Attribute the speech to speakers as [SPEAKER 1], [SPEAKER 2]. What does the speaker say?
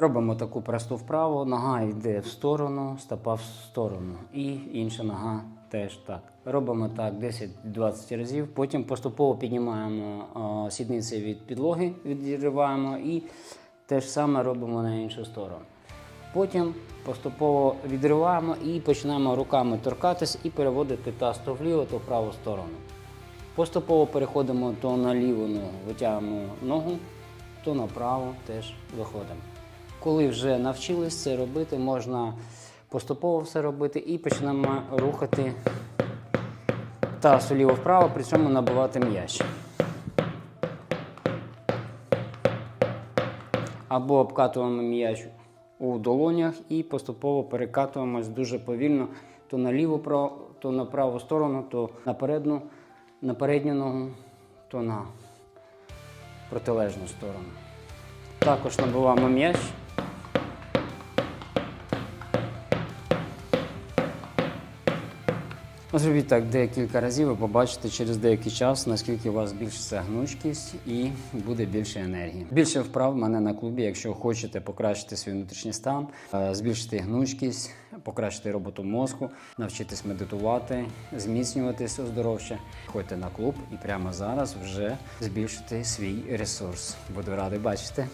[SPEAKER 1] Робимо таку просту вправу, нога йде в сторону, стопа в сторону. І інша нога теж так. Робимо так 10-20 разів. Потім поступово піднімаємо а, сідниці від підлоги, відриваємо і те ж саме робимо на іншу сторону. Потім поступово відриваємо і починаємо руками торкатись і переводити таз то вліво, то в праву сторону. Поступово переходимо то на ліву ногу, витягуємо ногу, то направо теж виходимо. Коли вже навчились це робити, можна поступово все робити і почнемо рухати таз вліво-вправо, при цьому набивати м'яч. Або обкатуємо м'яч у долонях і поступово перекатуємось дуже повільно то на ліву, то на праву сторону, то на передню, на передню ногу, то на протилежну сторону. Також набиваємо м'яч. Зробіть так декілька разів, ви побачите через деякий час, наскільки у вас збільшиться гнучкість і буде більше енергії. Більше вправ мене на клубі, якщо хочете покращити свій внутрішній стан, е, збільшити гнучкість, покращити роботу мозку, навчитись медитувати, зміцнюватись оздоровче. Ходьте на клуб і прямо зараз вже збільшити свій ресурс. Буду радий бачити.